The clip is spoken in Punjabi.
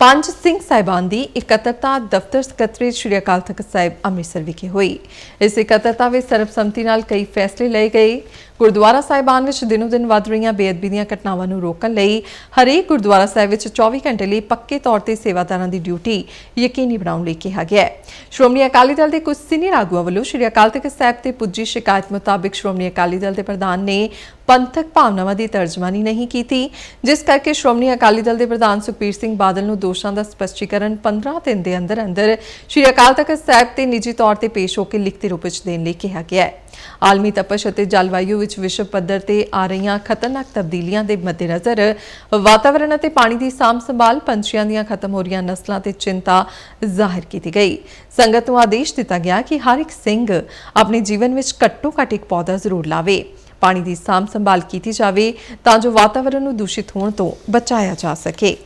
ਪੰਜ ਸਿੰਘ ਸਾਹਿਬਾਨ ਦੀ ਇਕੱਤਰਤਾ ਦਫ਼ਤਰ ਸਕੱਤਰੇਤ ਸ਼੍ਰੀ ਅਕਾਲ ਤਖਤ ਸਾਹਿਬ ਅੰਮ੍ਰਿਤਸਰ ਵਿਖੇ ਹੋਈ। ਇਸ ਇਕੱਤਰਤਾ ਵਿੱਚ ਸਰਬਸੰਮਤੀ ਨਾਲ ਕਈ ਫੈਸਲੇ ਲਏ ਗਏ। ਗੁਰਦੁਆਰਾ ਸਾਹਿਬਾਨ ਵਿੱਚ ਦਿਨੋ ਦਿਨ ਵੱਧ ਰਹੀਆਂ ਬੇਅਦਬੀ ਦੀਆਂ ਘਟਨਾਵਾਂ ਨੂੰ ਰੋਕਣ ਲਈ ਹਰੇਕ ਗੁਰਦੁਆਰਾ ਸਾਹਿਬ ਵਿੱਚ 24 ਘੰਟੇ ਲਈ ਪੱਕੇ ਤੌਰ ਤੇ ਸੇਵਾਦਾਰਾਂ ਦੀ ਡਿਊਟੀ ਯਕੀਨੀ ਬਣਾਉਣ ਲਈ ਕਿਹਾ ਗਿਆ ਹੈ। ਸ਼੍ਰੋਮਣੀ ਅਕਾਲੀ ਦਲ ਦੇ ਕੁਝ ਸੀਨੀਅਰ ਆਗੂਆਂ ਵੱਲੋਂ ਸ਼੍ਰੀ ਅਕਾਲ ਤਖਤ ਸਾਹਿਬ ਤੇ ਪੁੱਜੀ ਸ਼ਿਕਾਇਤ ਮੁਤਾਬਿਕ ਸ਼੍ਰੋਮਣੀ ਅਕਾਲੀ ਦਲ ਦੇ ਪ੍ਰਧਾਨ ਨੇ ਪੰਥਕ ਭਾਵਨਾਵਾਂ ਦੀ ਤਰਜਮਾਨੀ ਨਹੀਂ ਕੀਤੀ, ਜਿਸ ਕਰਕੇ ਸ਼੍ਰੋਮਣੀ ਅਕਾਲੀ ਦਲ ਦੇ ਪ੍ਰਧਾਨ ਸੁਖਬੀਰ ਸਿੰਘ ਬਾਦਲ ਨੂੰ ਦੋਸ਼ਾਂ ਦਾ ਸਪਸ਼ਟੀਕਰਨ 15 ਦਿਨ ਦੇ ਅੰਦਰ ਅੰਦਰ ਸ਼੍ਰੀ ਅਕਾਲ ਤਖਤ ਸਾਹਿਬ ਤੇ ਨਿੱਜੀ ਤੌਰ ਤੇ ਪੇਸ਼ ਹੋ ਕੇ ਲਿਖਤੀ ਰੂਪ ਵਿੱਚ ਦੇਣ ਲਈ ਕਿਹਾ ਗਿਆ ਹੈ। ਆਲਮੀ ਤਪਸ਼ ਅਤੇ ਜਲਵਾਯੂ ਵਿੱਚ ਵਿਸ਼ਵ ਪੱਧਰ ਤੇ ਆ ਰਹੀਆਂ ਖਤਰਨਾਕ ਤਬਦੀਲੀਆਂ ਦੇ ਮੱਦੇਨਜ਼ਰ ਵਾਤਾਵਰਣ ਅਤੇ ਪਾਣੀ ਦੀ ਸਾਂਭ ਸੰਭਾਲ ਪੰਛੀਆਂ ਦੀਆਂ ਖਤਮ ਹੋ ਰਹੀਆਂ ਨਸਲਾਂ ਤੇ ਚਿੰਤਾ ਜ਼ਾਹਿਰ ਕੀਤੀ ਗਈ। ਸੰਗਤ ਨੂੰ ਆਦੇਸ਼ ਦਿੱਤਾ ਗਿਆ ਕਿ ਹਰ ਇੱਕ ਸਿੰਘ ਆਪਣੇ ਜੀਵਨ ਵਿੱਚ ਘੱਟੋ ਘੱਟ ਇੱਕ ਪੌਦਾ ਜ਼ਰੂਰ ਲਾਵੇ। ਪਾਣੀ ਦੀ ਸਾਂਭ ਸੰਭਾਲ ਕੀਤੀ ਜਾਵੇ ਤਾਂ ਜੋ ਵਾਤਾਵਰਣ ਨੂੰ ਦੂਸ਼ਿਤ ਹੋਣ ਤੋਂ ਬਚਾਇਆ ਜਾ ਸਕੇ।